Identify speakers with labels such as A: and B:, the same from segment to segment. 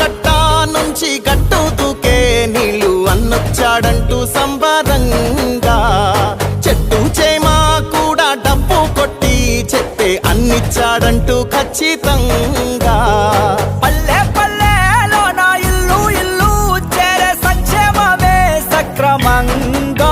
A: కట్ట నుంచి గట్టు దూకే నీళ్ళు అన్నొచ్చాడంటూ సంబరంగా. చెట్టు చేమా కూడా డబ్బు కొట్టి చెత్తే అన్నిచ్చాడంటూ ఖచ్చితంగా.
B: పల్లె పల్లెలో నా ఇల్లు ఇల్లు చేరే సంక్షేమమే సక్రమంగా.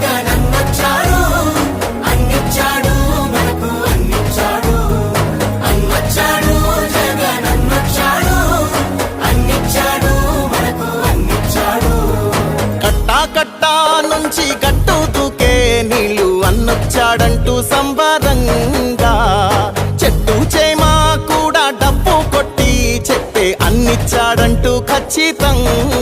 A: వచ్చాడంటూ సంబరంగా. చెట్టు చేమా కూడా డబ్బు కొట్టి చెప్పే అన్నిచ్చాడంటూ ఖచ్చితంగా.